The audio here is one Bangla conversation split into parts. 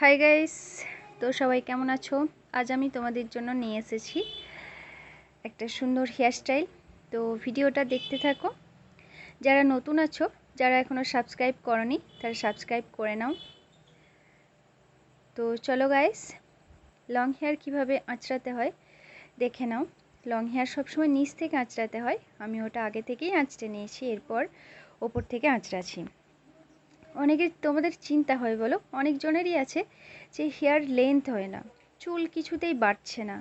হাই গাইস তো সবাই কেমন আছো? আজ আমি তোমাদের জন্য নিয়ে এসেছি একটা সুন্দর হেয়ারস্টাইল তো ভিডিওটা দেখতে থাকো। যারা নতুন আছো, যারা এখনও সাবস্ক্রাইব করনি, তারা সাবস্ক্রাইব করে নাও। তো চলো গাইস লং হেয়ার কীভাবে আঁচড়াতে হয় দেখে নাও। লং হেয়ার সবসময় নিচ থেকে আঁচড়াতে হয়। আমি ওটা আগে থেকেই আঁচড়ে নিয়েছি, এরপর ওপর থেকে আঁচড়াছি অনেকের তোমাদের চিন্তা হয় বলো, অনেকজনেরই আছে যে হেয়ার লেন্থ হয় না, চুল কিছুতেই বাড়ছে না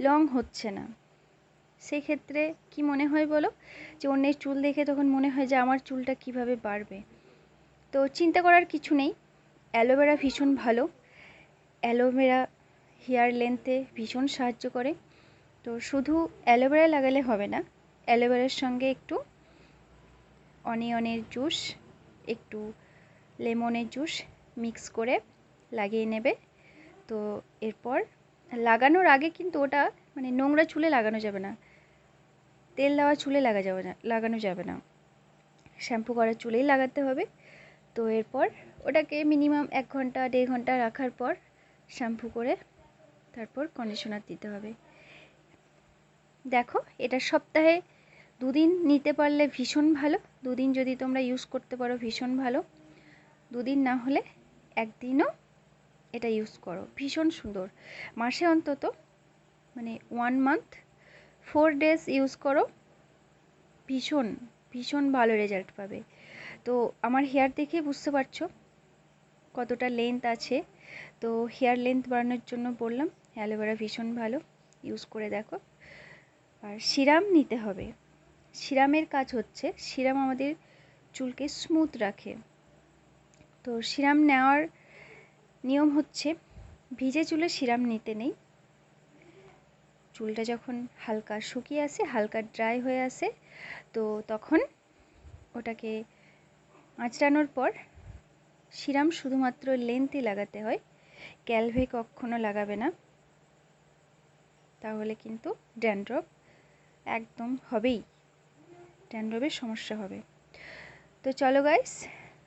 লং হচ্ছে না। সেক্ষেত্রে কি মনে হয় বলো, যে অন্যের চুল দেখে তখন মনে হয় যে আমার চুলটা কীভাবে বাড়বে? তো চিন্তা করার কিছু নেই, অ্যালোভেরা ভীষণ ভালো, অ্যালোভেরা হেয়ার লেন্থে ভীষণ সাহায্য করে। তো শুধু অ্যালোভেরা লাগালে হবে না, অ্যালোভেরার সঙ্গে একটু অনিয়নের জুস একটু লেমনের জুস মিক্স করে লাগিয়ে নেবে। তো এরপর লাগানোর আগে কিন্তু ওটা মানে নোংরা চুলে লাগানো যাবে না। তেল দেওয়া চুলে লাগা যাবে না, লাগানো যাবে না। শ্যাম্পু করা চুলেই লাগাতে হবে। তো এরপর ওটাকে মিনিমাম এক ঘণ্টা, দেড় ঘণ্টা রাখার পর শ্যাম্পু করে তারপর কন্ডিশনার দিতে হবে। দেখো, এটা সপ্তাহে দুদিন নিতে পারলে ভীষণ ভালো, দুদিন যদি তোমরা ইউজ করতে পারো ভীষণ ভালো। দুদিন না হলে একদিনও এটা ইউজ করো। ভীষণ সুন্দর। মাসে অন্তত মানে one month four days use করো। ভীষণ ভীষণ ভালো রেজাল্ট পাবে। তো আমার হেয়ার দেখে বুঝতে পারছ কতটা লেন্থ আছে। তো হেয়ার লেন্থ বাড়ানোর জন্য বললাম অ্যালোভেরা ভীষণ ভালো ইউজ করে দেখো। আর সিরাম নিতে হবে। সিরামের কাজ হচ্ছে সিরাম আমাদের চুলকে স্মুথ রাখে। তো সিরাম নেওয়ার নিয়ম হচ্ছে, ভিজে চুলে সিরাম নিতে নেই। চুলটা যখন হালকা শুকিয়ে আসে, হালকা ড্রাই হয়ে আসে, তো তখন ওটাকে আঁচড়ানোর পর সিরাম শুধুমাত্র লেন্থে লাগাতে হয়, ক্যালভে কখনো লাগাবে না। তাহলে কিন্তু ড্যান্ড্রফ একদম হবেই, ড্যান্ড্রফের সমস্যা হবে। তো চলো গাইস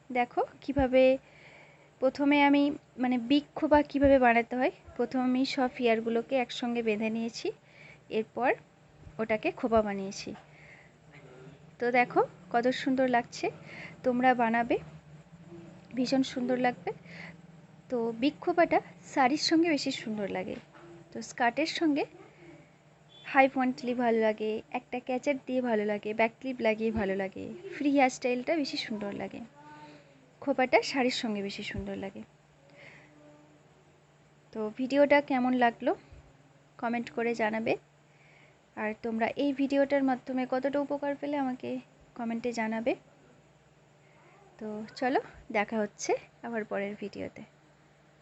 দেখো কীভাবে প্রথমে আমি মানে বিগ খোপা কীভাবে বানাতে হয়, প্রথম আমি সব হেয়ারগুলোকে একসঙ্গে বেঁধে নিয়েছি, এরপর ওটাকে খোপা বানিয়েছি। তো দেখো কত সুন্দর লাগছে, তোমরা বানাবে, ভীষণ সুন্দর লাগবে। তো খোপাটা শাড়ির সঙ্গে বেশি সুন্দর লাগে। তো স্কার্টের সঙ্গে হাই পয়েন্টলি ভালো লাগে, একটা ক্যাচার দিয়ে ভালো লাগে, ব্যাক ক্লিপ লাগিয়ে ভালো লাগে, ফ্রি হেয়ার স্টাইলটা বেশি সুন্দর লাগে। খোপাটা শাড়ির সঙ্গে বেশি সুন্দর লাগে। তো ভিডিওটা কেমন লাগল? কমেন্ট করে জানাবে। আর তোমরা এই ভিডিওটার মাধ্যমে কতটা উপকার পেলে আমাকে কমেন্টে জানাবে। তো চলো, দেখা হচ্ছে আবার পরের ভিডিওতে।